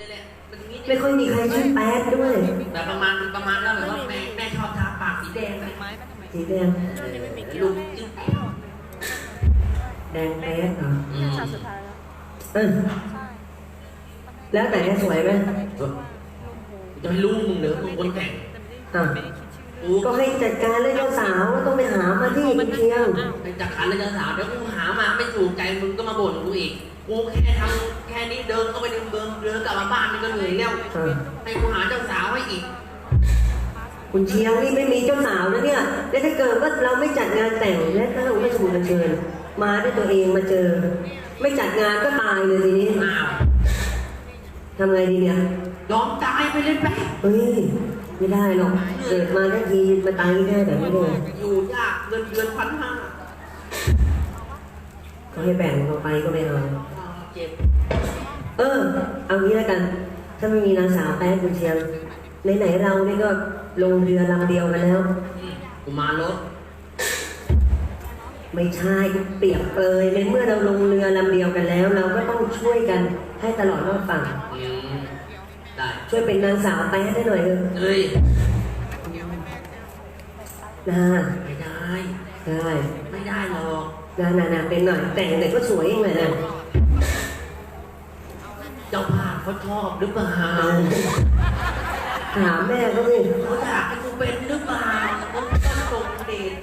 เนี่ยแหละมันอย่างนี้ไม่ค่อยมีใครชื่อแป๊ดด้วย แบบประมาณประมาณแล้วแบบว่าแม่แม่ชอบทาปากสีแดงเลยสีแดง ลูกจิ้มแก้วแดงแป๊ดเหรออืมฉากสุดท้ายแล้วเออแล้วแต่จะสวยไหมจะไม่รู้มึงเหรอมึงคนแต่งอะกูก็ให้จัดการเรื่องเจ้าสาวต้องไปหามาที่คุณเชียงไปจัดการเลยเจ้าสาวเดี๋ยวกูหามาไม่ถูกใจมึงก็มาบ่นกูอีก กูแค่ทำแค่นี้เดินเข้าไปในเมืองเดินกลับมาบ้านมันก็เหนื่อยแล้วเออ ให้กูหาเจ้าสาวให้อีก คุณเชียงนี่ไม่มีเจ้าสาวนะเนี่ย แล้วถ้าเกิดว่าเราไม่จัดงานแต่งและถ้าเราไม่สมุนเชิญ มาด้วยตัวเองมาเจอ ไม่จัดงานก็ตายเลยทีนี้อ้าวทำไงดีเนี่ย ยอมตายไปเลยไป เฮ้ย ไม่ได้หรอก เกิดมาทั้งทีมาตายไม่ได้แบบนี้เลยอยู่ยากเงินเดือนพันห้า ก็ให้แบ่งเราไปก็ไม่เอา เจ็บ เออ เอางี้แล้วกัน ถ้าไม่มีนางสาวแป๊ดคุณเชียงไหนๆเราเนี่ยก็ลงเรือลำเดียวกันแล้วอืมกูมารถไม่ใช่เปรียบเปรยในเมื่อเราลงเรือลำเดียวกันแล้ว เราก็ต้องช่วยกันให้ตลอดรอดฝั่ง อืมได้ ช่วยเป็นนางสาวแป๊ดได้หน่อยเถอะเฮ้ย นะไม่ได้ ได้ไม่ได้หรอก นะนะนะเป็นหน่อยแต่งเด็กก็สวยยังไงนะ เจ้าภาพเขาชอบหรือเปล่าถามแม่ก็สิเขาอยากให้กูเป็นหรือเปล่ามึงต้องส่งเดช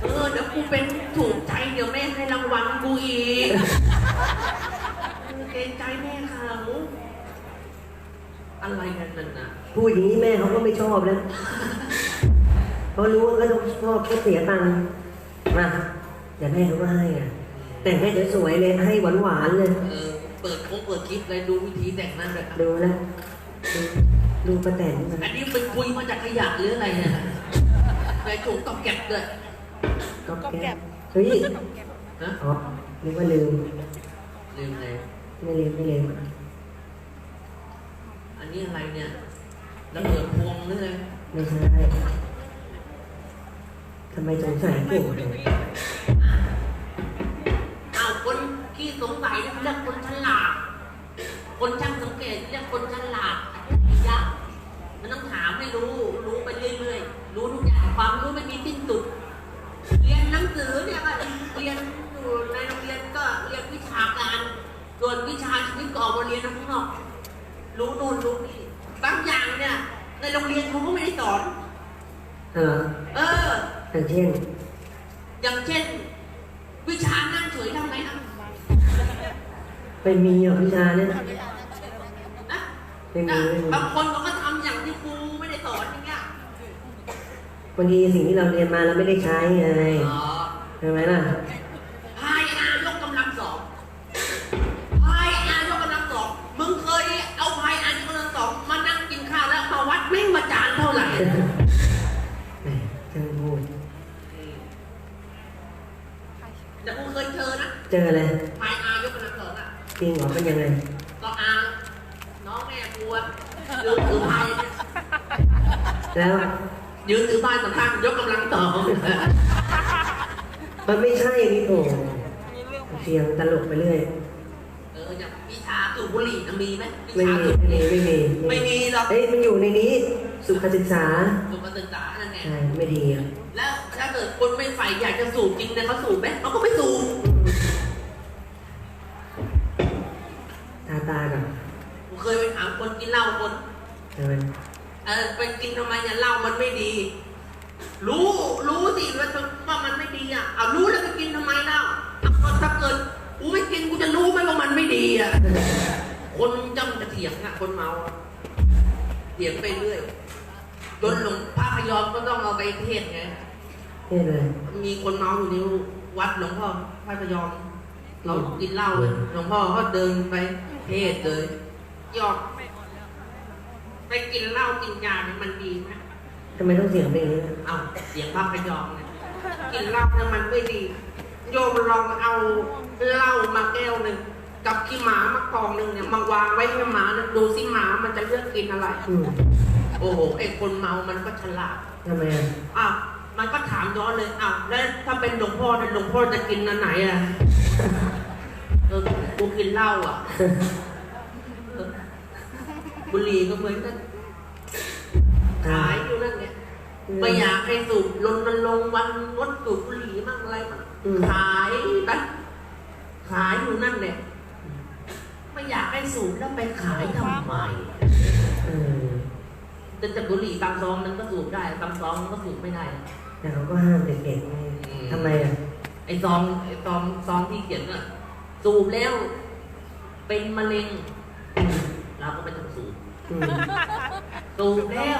เออเดี๋ยวกูเป็นถูกใจเดี๋ยวแม่ให้รางวัลกูอีกเกรงใจแม่เขาอะไรกันนั่นน่ะพูดอย่างนี้แม่เขาก็ไม่ชอบแล้วเพราะรู้ว่าก็ต้องชอบก็เสียตังค์มาเดี๋ยวแม่เขาก็ให้อะแต่งให้สวยๆเลยให้หวานๆเลย เออ เปิดคงเปิดคลิปเลยดูวิธีแต่งหนั่นเลยดูนะดูดูประแตนมันอันนี้เป็นคุยมาจากขยะหรืออะไรเนี่ยในถุงตอกแก็บด้วยก็แก้เฮ้ยนะอ๋อนึกว่าลืมลืมเลยไม่ลืมไม่ลืมอันนี้อะไรเนี่ยระเบิดพวงหรือไงไม่ใช่ทำไมสงสัยเก่งจังอ้าวคน ที่สงสัยเรียกคนฉลาด คนช่างสังเกตเรียกคนฉลาดอัจฉริยะมันต้องถามให้รู้ รู้ไปเรื่อยๆ รู้ทุกอย่าง ความรู้ไม่มีสิ้นสุด เรียนหนังสือเนี่ยก็เรียนอยู่ในโรงเรียนก็เรียนวิชาการ ส่วนวิชาชีวิตก็ออกมาเรียนข้างนอก รู้นู่นรู้นี่บางอย่างเนี่ย ในโรงเรียนเขาก็ไม่ได้สอน เออ เออ อย่างเช่น อย่างเช่น วิชานั่งเฉยทำไงอะ ไปมีเหรอวิชาเนี่ยนะไม่มีนะไม่มีบางคนเขาก็ทำอย่างที่ครูไม่ได้สอนอย่างเงี้ยบางทีสิ่งที่เราเรียนมาเราไม่ได้ใช้ไงอ๋อใช่ไหมล่ะพายอายกกำลังสองพายอายกกำลังสองมึงเคยเอาพายอายกกำลังสองมานั่งกินข้าวแล้วมาวัดแม่งมาจานเท่าไหร่แหมช่างพูดแต่กูเคยเจอนะ เจออะไร จริงเหรอเป็นยังไงก็อาน้องแม่กูอะยืนถือพายเนี่ยแล้วยืนถือพายสองข้างยกกำลังสองมันไม่ใช่นี่โถเสียงตลกไปเรื่อยเอออย่างวิชาสูบบุหรี่น่ะมีไหมวิไม่ชามีสูบบุหไม่รี่มีไม่มีไม่มีหรอกเอ้ยมันอยู่ในนี้สุขศึกษาสุขศึกษานั่นไงใช่ไม่ดีอะแล้วถ้าเกิดคนไม่ใฝ่อยากจะสูบจริงเนี่ยเขาสูบไหมเขาก็ไม่สูบ ตาตากับผมเคยไปถามคนกินเหล้าคน ใช่ไหมเออไปกินทำไมเนี่ยเหล้ามันไม่ดี รู้ รู้สิว่าว่ามันไม่ดีอะเอารู้แล้วไปกินทำไมเล่าเอาถ้าเกิดกูไม่กินกูจะรู้ไหมว่ามันไม่ดีอะ คนจ้องจะเถียงอะคนเมาอะเถียงไปเรื่อยจนหลวงพระพยอมก็ต้องเอาไปเทศน์ไง เท่เลย มีคนเมาอยู่ในวัดหลวงพ่อพระพยอม เรากินเหล้าเลยหลวงพ่อก็เดินไปเทศน์เลยยอมไปกินเหล้ากินยาเนี่ยมันดีไหมทำไมต้องเสียงเป็นอย่างนี้เอาเสียงพระพยอมเนี่ยกินเหล้าเนี่ยมันไม่ดี โยมลองเอาเหล้ามาแก้วหนึ่งกับขี้หมามากองหนึ่งเนี่ยมาวางไว้ให้หมาเนี่ยดูสิหมามันจะเลือกกินอะไร อืมโอ้โหไอ้คนเมามันก็ฉลาดทำไมอะอ้าวมันก็ถามย้อนเลยอ้าวแล้วถ้าเป็นหลวงพ่อเนี่ยหลวงพ่อจะกินอันไหนอะเออ กูกินเหล้าอะเออบุหรี่ก็เหมือนกันขายอยู่นั่นเนี่ยไม่อยากให้สูบรณรงค์วันงดสูบบุหรี่มั่งอะไรมั่งอืมขายไปขายอยู่นั่นแหละไม่อยากให้สูบแล้วไปขายทำไมเออแต่แต่บุหรี่ตามซองนึงก็สูบได้ตามซองนึงก็สูบไม่ได้นะแต่เขาก็ห้ามเด็กๆไงอืมทำไมอะไอ้ซองไอ้ซองซองที่เขียนน่ะ สูบแล้ว เป็นมะเร็ง เราก็ไม่ต้องสูบอืมสูบแล้ว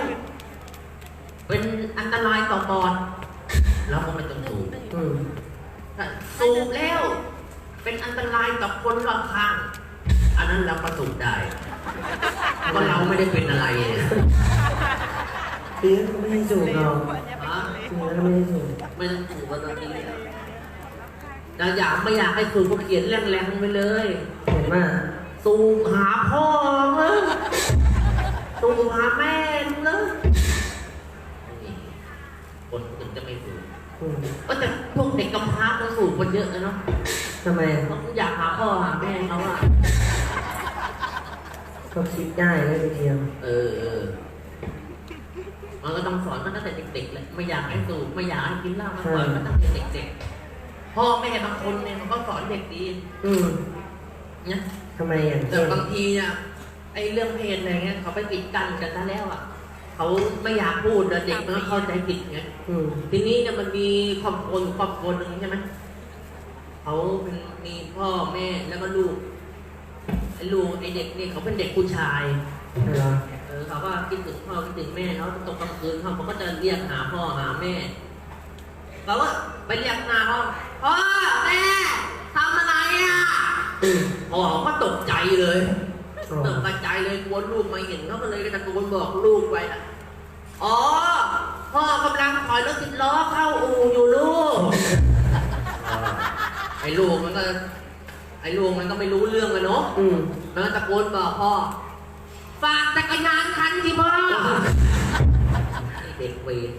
เป็นอันตรายต่อปอดเราก็ไม่ต้องสูบอืมถ้าสูบแล้ว เป็นอันตรายต่อคนรอบข้าง อันนั้นเราก็สูบได้เพราะเราไม่ได้เป็นอะไรเนี่ยปีก็ไม่ให้สูบหรอกฮะปีก็ไม่ให้สูบไม่ต้องสูบกันตอน นี้เราอยากไม่อยากให้สูบก็เขียนแรงๆไปเลย เห็นว่าสูบหาพ่อเนอะสูบหาแม่เนอะนี่คนถึงจะไม่สูบอืมก็แต่พวกเด็กกำพร้าก็สูบกันเยอะนะเนาะทำไมอะเขาอยากหาพ่อหาแม่เขาอะเขาคิดได้เลยทีเดียวเออเออมันก็ต้องสอนมันตั้งแต่เด็กๆเลยไม่อยากให้สูบไม่อยากให้กินเหล้ามาสอนมันตั้งแต่เด็กๆ พ่อแม่บางคนเนี่ยมันก็สอนเด็กดีอืมเนี่ยทำไมอะแต่บางทีเนี่ยไอ้เรื่องเพศอะไรเงี้ยเขาไปปิดกั้นกันซะแล้วอะเขาไม่อยากพูดแล้วเด็กมันก็เข้าใจผิดไงอืมทีนี้เนี่ยมันมีครอบครัวอยู่ครอบครัวหนึ่งใช่ไหมเขาเป็นมีพ่อแม่แล้วก็ลูกไอ้ลูกไอ้เด็กเนี่ยเขาเป็นเด็กผู้ชายเหรอเออเขาก็คิดถึงพ่อคิดถึงแม่เขาตกกลางคืนเขาเขาก็จะเรียกหาพ่อหาแม่เขาก็ไปเรียกหาพ่อ พ่อแม่ทำอะไรอะอืมพ่อเขาก็ตกใจเลยอ๋อตกใจเลยกลัวลูกมาเห็นเขาก็เลยตะโกนบอกลูกไปนะอ๋อ พ่อกำลังถอยรถสิบล้อเข้าอู่อยู่ลูก ไอ้ลูกมันก็ ไอ้ลูกมันก็ไม่รู้เรื่องเลยเนาะอืมมันก็ตะโกนบอกพ่อ ฝากจักรยานคันที่พ่อไอ้เด็กเวร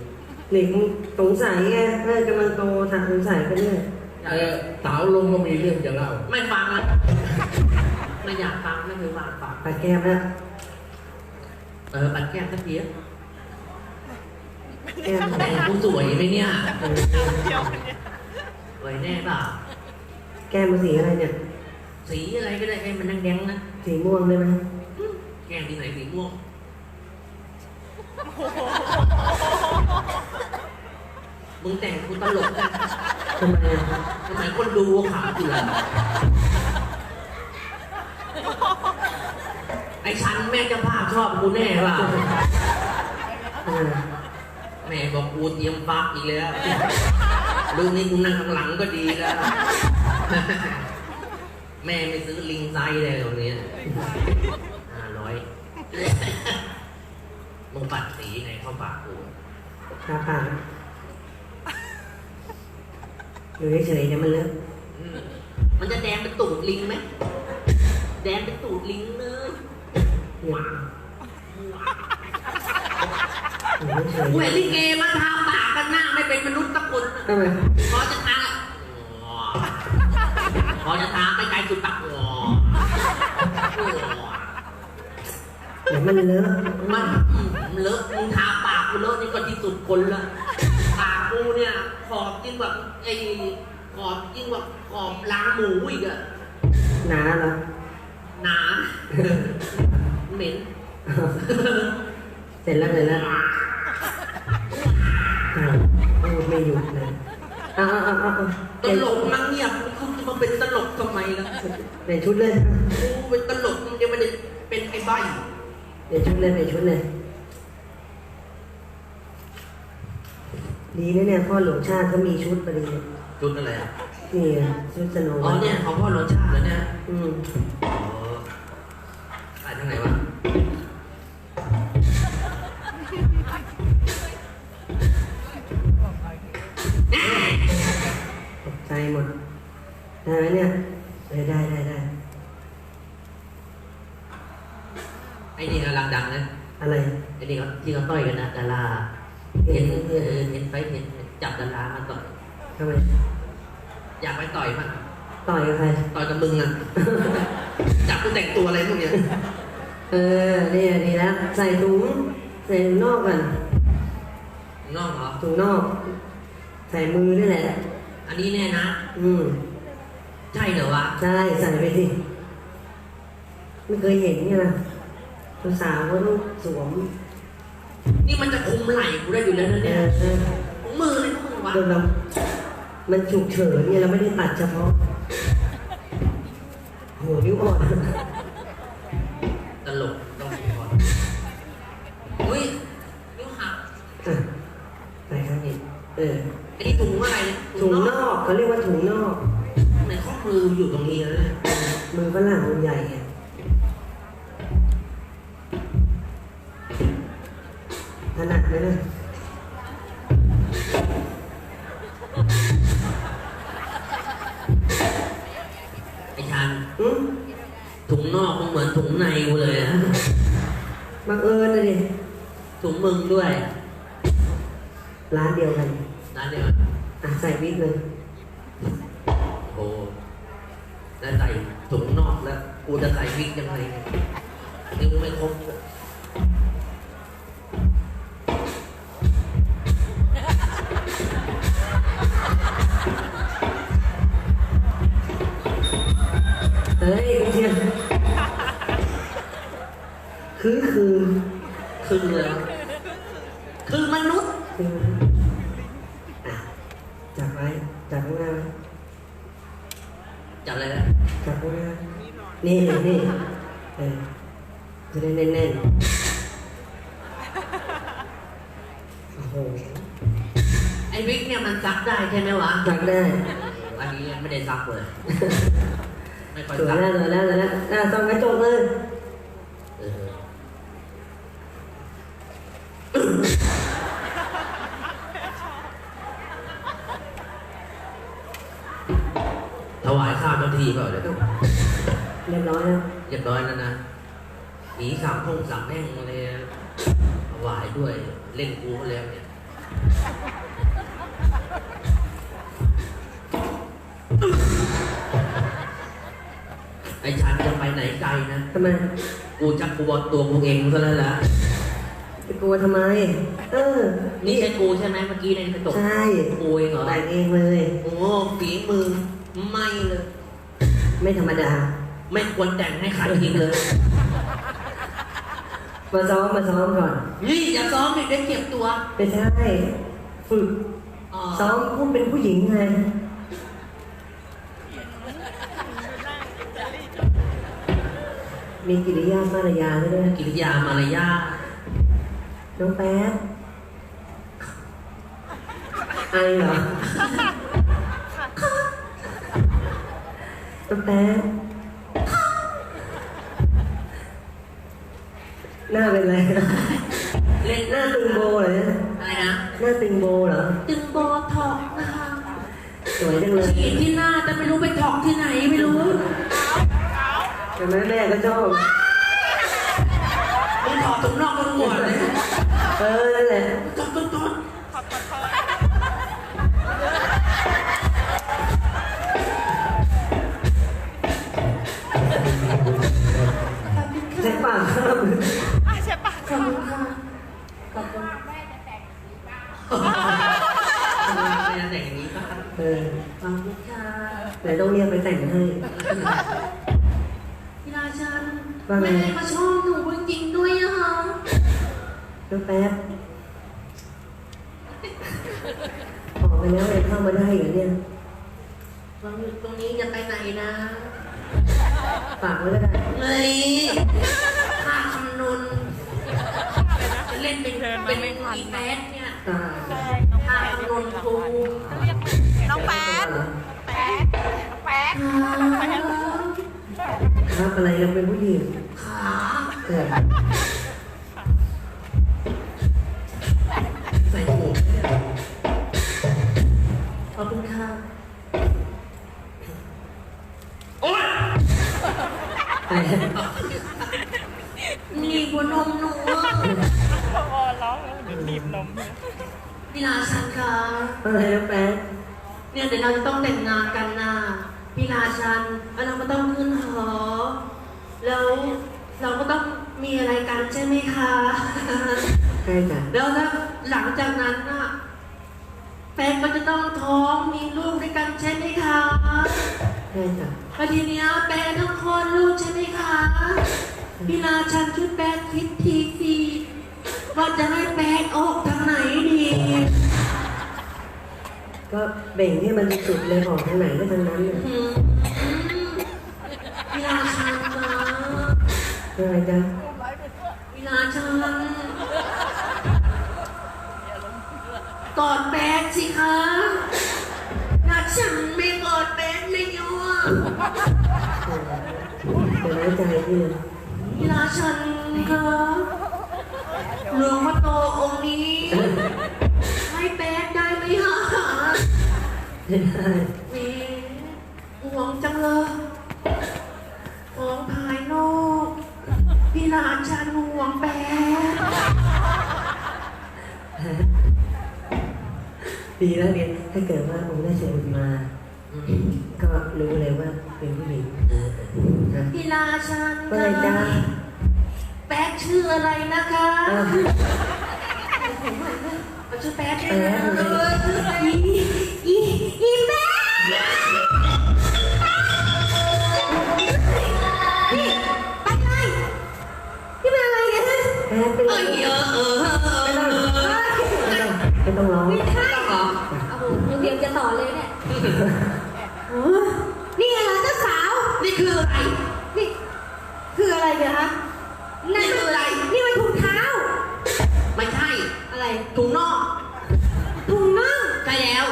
เด็กมึงสงสัยไงเพื่อนกำลังโตถามสงสัยกันเนี่ยเออสาวลงก็มีเรื่องจะเล่า ไม่ฟังแล้วไม่อยากฟังไม่เคยฟังฟังปากแก้มแล้วเออปัดแก้มสักทีอะแก้มแต่งกูสวยไหมเนี่ยเออสวยแน่เปล่าแก้มมันสีอะไรเนี่ย สีอะไรก็ได้ให้มันแดงๆนะสีม่วงได้ไหมแก้มที่ไหนสีม่วง มึงแต่งกูตลกนะทำไมอะทำไมคนดูขำกูล่ะไอ้ฉันแม่เจ้าภาพชอบกูแน่เปล่าเออแม่บอกกูเตรียมฟักอีกแล้วลูกนี้กูนั่งข้างหลังก็ดีแล้ว แม่ไม่ซื้อลิงไซส์เลยตรงนี้ห้าร้อยมึงปัดสีไงเข้าปากกูตาปาก อยู่เฉยๆเดี๋ยวมันเลอะอืมมันจะแดงเป็นตูดลิงไหมแดงเป็นตูดลิงเลยเนี่ยว้าวอยู่เฉยกูเห็นลิเกมาทาปากกันหน้าไม่เป็นมนุษย์ตะคนน่ะๆทำไมพอจะทาพอจะทาไปไกลสุดปากงอเดี๋ยวมันเลอะมันอืมเลอะมึงทาปากกูเลอะนี่ก็ที่สุดคนละ หมูอีกอะหนาเหรอหนาเหม็นเสร็จแล้วเสร็จแล้วอ้าวพูดไม่หยุดเลยอ้าวอ้าวอ้าวอ้าวตลกนั่งเงียบคุณจะมาเป็นตลกทำไมล่ะเปลี่ยนชุดเลยกูเป็นตลกมันจะไม่ได้เป็นไอ้ใบเปลี่ยนชุดเลยเปลี่ยนชุดเลย ดีนะเนี่ยพ่อหลวงชาติเขามีชุดพอดีเนี่ยจุดอะไรอะ นี่ไงชุดสโนว์อ๋อเนี่ยของพ่อรสชาติแล้วเนี่ยอืมอ๋อขายทางไหนวะตกใจหมด ได้ไหมเนี่ยเออได้ได้ได้ ไอ้นี่กำลังดังนะอะไร ไอ้นี่เขาที่เขาต่อยกันนะดาราเห็นเออเห็นไปเห็นจับดารามาต่อยทำไม อยากไปต่อยมั้งต่อยกับใคร ต่อยกับมึงอะ จับกูแต่งตัวอะไรพวกเนี้ยเออเนี่ยดีแล้ว ใส่ถุงใส่ถุงนอกก่อนนอกเหรอ ถุงนอก ใส่มือนี่แหละ อันนี้แน่นะ อืมใช่เหรอวะ ใช่ ใส่ไปสิ ไม่เคยเห็นไงล่ะสาวๆก็ต้องสวม นี่มันจะคุมไหล่กูได้อยู่แล้วนะเอเนี่ยอเออของมือเลยนะมึงวะเราเรา มันฉุกเฉินเนี่ยเราไม่ได้ตัดเฉพาะโหนิ้วอ่อนตลกต้องมีก่อนอุ้ยนิ้วหักอะไปครับนี่เอออันนี้ถุงอะไรเนี่ยถุงนอกเขาเรียกว่าถุงนอกในข้อมืออยู่ตรงนี้แล้วเนี่ยมือฝรั่งมันใหญ่ไงถนัดไหมนะ นอกมันเหมือนถุงในกูเลยนะบังเอิญเลยดิถุงมึงด้วย ร้านเดียวกันร้านเดียวกันอะใส่วิกเลยโอ้แล้วใส่ถุงนอกแล้ว กูจะใส่วิกยังไงเนี่ยนิ้วไม่ครบ คือ คือคือคือมนุษย์คืออะจับไว้จับข้างหน้าไว้จับอะไรนะจับข้างหน้านี่นี่เออจะได้แน่นๆโอ้โหไอ้วิกเนี่ยมันซักได้ใช่ไหมวะจับได้อันนี้ไม่ได้ซักเลยไม่ค่อยสวยซักแล้วสวยแล้วสวยแล้วอะส่องกระจกเลย ที่เปล่าเดี๋ยวเรียบร้อยแล้วเรียบร้อยแล้วนะหนีสามพงสามแม่งมาเลยถวายด้วยเล่นกูเขาแล้วเนี่ยไอ้ฉันจะไปไหนไกลนะทำไมกูจะกลัวตัวกูเองซะแล้วล่ะไปกลัวทำไม เออ นี่ใช่กูใช่ไหมเมื่อกี้ในกระจกใช่กูเองเหรอแต่งเองเลย โอ้ฝีมือไม่เลย ไม่ธรรมดา ไม่ควรแต่งให้ขายทิ้งเลย มาซ้อมมาซ้อมก่อนนี่อย่าซ้อมอีกได้เก็บตัวไม่ใช่ฝึกอ๋อซ้อมพูดเป็นผู้หญิงไงมีกิริยามารยาด้วยนะกิริยามารยาทน้องแป๊บไอเหรอ น้องแป๊บหน้าเป็นไรเล่นหน้าตึงโบเหรอเนี่ยอะไรนะ หน้าตึงโบเหรอ ตึงโบท็อกซ์นะคะสวยจังเลยฉีดที่หน้าแต่ไม่รู้ไปถอกที่ไหนไม่รู้เห็นไหมแม่ก็ชอบมึงถอกตรงนอกตรงหัวเลย เออ เออขอบคุณค่ะแต่ต้องเรียกไปแต่งให้ พี่ราชันว่าไง แม่มาชอบหนูจริงๆด้วยอะค่ะน้องแป๊บออกไปแล้วเลยเข้ามาได้เหรอเนี่ยตรงตรงนี้จะไปไหนนะฝากไว้ก็ได้เฮ้ยค่าคำนวณจะเล่นเป็นเป็นอีแมสเนี่ยตาค่าคำนวณครู น้องแป๊ดแป๊ดแป๊ด ครับอะไรยังเป็นผู้หญิงขาเกิด ยเดี๋ยวเราจะต้องแต่งงานกันนะพี่ราชันแล้วเราก็ต้องขึ้นหอ แล้วเราก็ต้องมีอะไรกันใช่ไหมคะ ใช่จ้ะแล้วถ้าหลังจากนั้นน่ะแฟนก็จะต้องท้องมีลูกด้วยกันใช่ไหมคะใช่จ้ะแล้วทีเนี้ยแปนต้องคลอดลูกใช่ไหมคะ พี่ราชันช่วยแปนคิดทีสิว่าจะให้แปนออกทางไหนดี ก็เบ่งให้มันสุดเลยออกทางไหนก็ทางนั้นเลยอืมพี่ราชันนะอะไรจ้ะพี่ราชันกอดแปนสิคะราชันไม่กอดแปนเลยเนาะเดี๋ยวน้อยใจพี่เลยพี่ราชันคะหลวงพ่อโตองค์นี้ แหมห่วงจังเลยของภายนอก พี่ราชันห่วงแปนดีแล้วเนี่ยถ้าเกิดว่าองค์ได้เชิญมา ก็รู้เลยว่าเป็นผู้หญิงนะพี่ราชันว่าไงจ๊ะแป๊กชื่ออะไรนะคะอ้าว เอาชื่อแป๊กเอออีอีอีแป๊ก นี่ไปเลยนี่เป็นอะไรเนี่ยฮะแป๊บเป็นเอ้ยเออเออเออเออไม่ต้องไม่ต้องร้องไม่ใช่เหรอโอ้โหมึงเตรียมจะต่อเลยเนี่ยเออนี่ไงล่ะเจ้าสาว นี่คืออะไร นี่คืออะไรเนี่ยฮะนี่คืออะไร นี่มันถุงเท้า ไม่ใช่ อะไร ถุงนอก ถุงน่องใช่แล้ว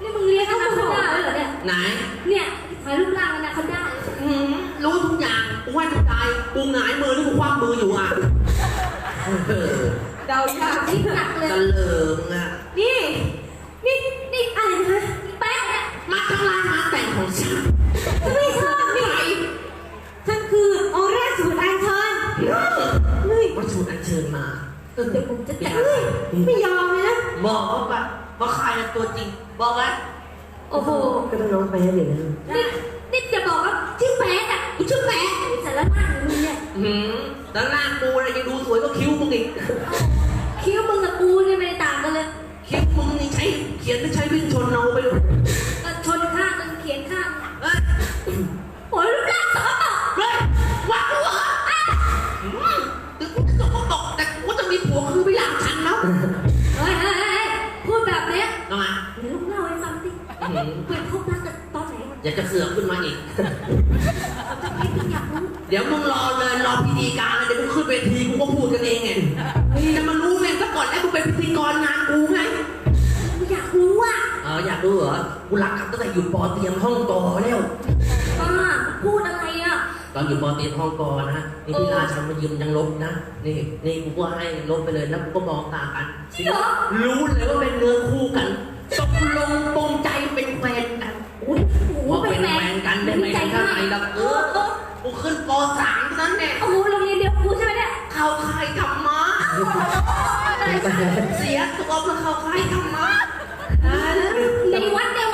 นี่มึงเรียกเขาเขาได้เหรอเนี่ย ไหนเนี่ยถ่ายรูปร่างกันนะเขาได้อืมรู้ทุกอย่างกูให้ทุกใจกูหงายมือที่กูคว้ามืออยู่อะเออเดายากที่หนักเลยกันเลิงอะนี่ นี่นี่อะไรนะคะแป๊ะเนี่ยมาทั้งร้านมาแต่งของฉันไม่ชอบนี่ฉันคือองค์แรกสูตรอัญเชิญเฮ้ยวัตถุอัญเชิญมาเดี๋ยวผมจะแต่งเฮ้ยไม่ยอมเลยนะบอกว่าปะว่าใครเป็นตัวจริงบอกว่า โอ้โห ก็ต้องร้องแป๊บอย่างนั้นนี่นี่จะบอกว่าชื่อแป๊ะอะกูชื่อแป๊ะสารพัดของมึงเนี่ยหืมแล้วหน้ากูอะไรยังดูสวยก็คิ้วมึงอีก คิ้วมึงกับกูเนี่ยไม่ได้ต่างกันเลย คิ้วมึงนี่ใช้เขียนไม่ใช้วิ่งชนเอาไปเลย อยู่ปอเตรียมห้องกอแล้วป้าพูดอะไรอะ ตอนอยู่ปอเตรียมห้องกอนะนี่พี่ราชันมายืมยังลบนะ นี่นี่กูก็ให้ลบไปเลยแล้วกูก็มองตากันจริงเหรอ รู้เลยว่าเป็นเนื้อคู่กันตกลงปรงใจเป็นแฟนกันอุ้ยโอ้โหว่าเป็เป็นนแฟแฟนนกันได้ไหมใจข้างมากในแล้วเอเอออเออกูขึ้นปสามเท่านั้นแน่โอ้โหโรงเรียนเดียวกับกูใช่ไหมเนี่ยเข้าค่ายธรรมะอะไรสักเสียตัวเพื่อเข้าค่ายธรรมะ ในวัดในว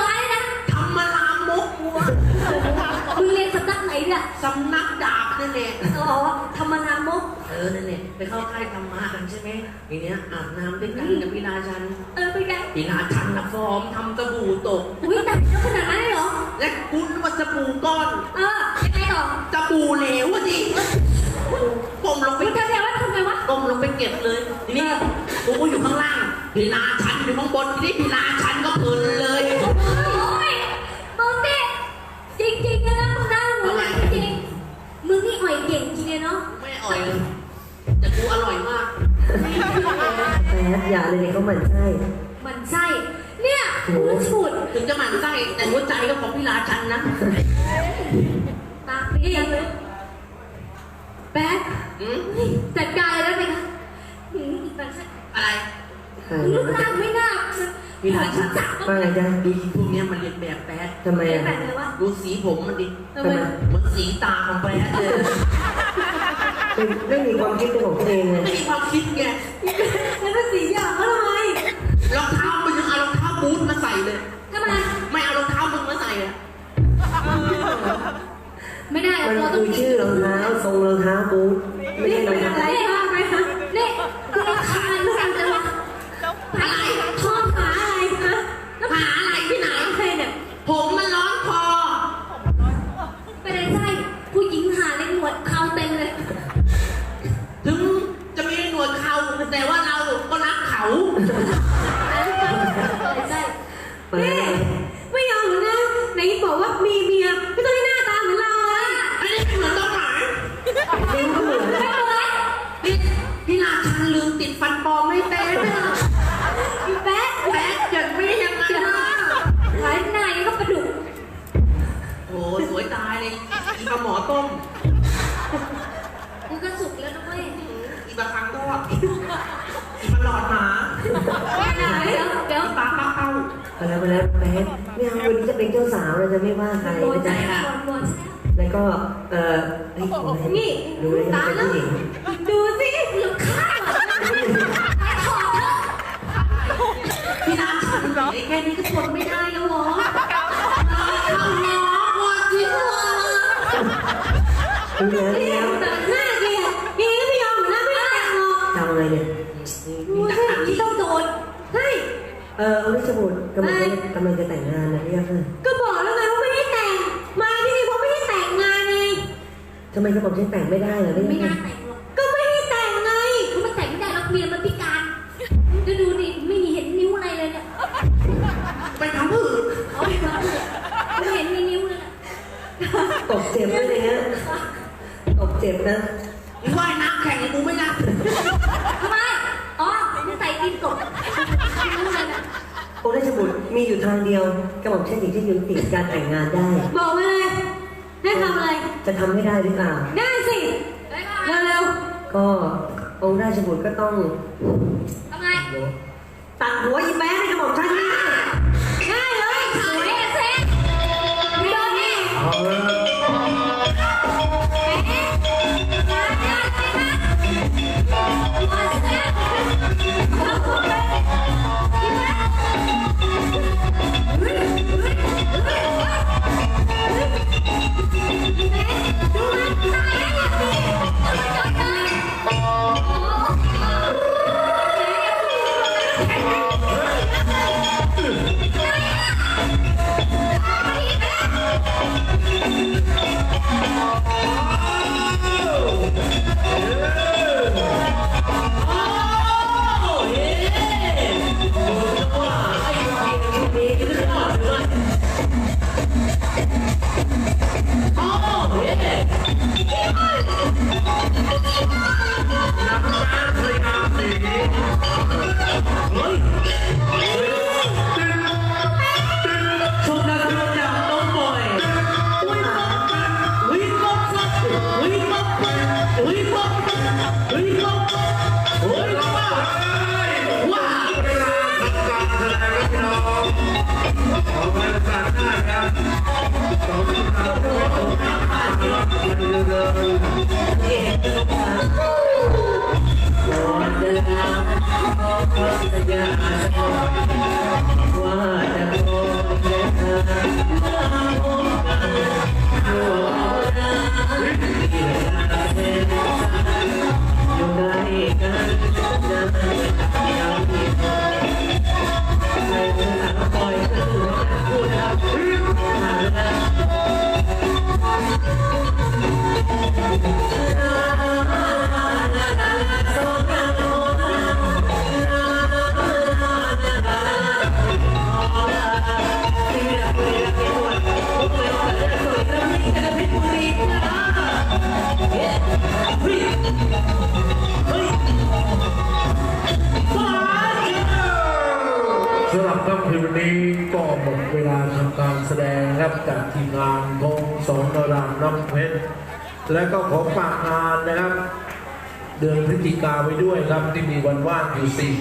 ายน สำนักไหนเนี่ยสำนักดาบนั่นแหละอ๋อธรรมนามกเออนั่นแหละไปเข้าค่ายธรรมะกันใช่ไหมทีเนี้ยอาบน้ำด้วยกันกับพี่ราชันเออเป็นไงพี่ราชันนะฟอร์มทำสบู่ตก อุ้ยแต่งเยอะขนาดนั้นเลยเหรอ และคุณว่าสบู่ก้อน เออยังไงต่อสบู่เหลวอะดิก้มลงไปมึงจะเรียกว่าทำไงวะก้มลงไปเก็บเลยทีนี้กูก็อยู่ข้างล่างพี่ราชันอยู่ข้างบนทีนี้พี่ราชันก็เพลินเลยโอ้ยมึงเนี่ยจริงๆนะนะมึงนะมึงนะจริงๆมึงนี่อ่อยเก่งจริงเลยเนาะไม่อ่อยเลยแต่กูอร่อยมากแป๊บอย่าเลยเนี่ยเขาหมั่นไส้มันไส้เนี่ยพูดฉุดถึงจะหมั่นไส้แต่หัวใจก็ของพี่ราชันนะตาปีจังเลยแป๊ะอืมจัดการเลยได้ไหมคะหืมอีกมันไส้อะไรค่ะรูปร่างไม่น่า มีหลานฉันสามว่างจ๊ะดูพวกนี้มันเรียนแบบแป๊ดทำไมอะ แบบเลยวะดูสีผมมันดิทำไม เหมือนสีตาของแป๊ดเลยไม่มีความคิดเป็นของตัวเองไงไม่มีความคิดไงแล้วเป็นสีอย่างก็ทำไมรองเท้ามึนยังเอารองเท้าบูทมาใส่เลย ทำไมไม่เอารองเท้ามึงมาใส่อะไม่ได้มันเราต้อคืงชื่อรองเท้าทรงรองเท้ากูไม่นี่ใช่รองเท้าอะไรบ้ไหมคะนี่ มาแล้วมาแล้วแป๊ไม่เอาวันนี้จะเป็นเจ้าสาวเราจะไม่ว่าใครนะจ๊ะแล้วก็เอออนี่ดูเลยว่าเป็นผู้หญิง ไม่ได้เหรอไม่ได้แต่งก็ไม่ให้แต่งไงก็มันแต่งไม่ได้เราเมียมันพิการจะดูนี่ไม่มีเห็นนิ้วอะไรเลยเนี่ยไปทำผืนโอ๊ยไม่เห็นมีนิ้วเลยตกเจ็บเลวยนะตกเจ็บนะ มึว่ายน้ำแข็งกูไม่น้บทำไม อ๋อใส่ตีนกบนิ้วเลยนะโอราชบุตรมีอยู่ทางเดียวกระบอกเช่นหญิที่ยุติการแต่งงานได้ บอกมาเลยได้ทำอะไร จะทำไม่ได้หรือเปล่า ได้ ก็องค์ราชบุตรก็ต้องทำไมตัดหัวอีแป้ะให้กระบอกฉัน ดงครับจากทีมงานพงสอนรามน้องเพชรและก็ขอฝากงานนะครับ เดือนพฤศจิกาไว้ด้วยครับที่มีวันว่างอยู่สี่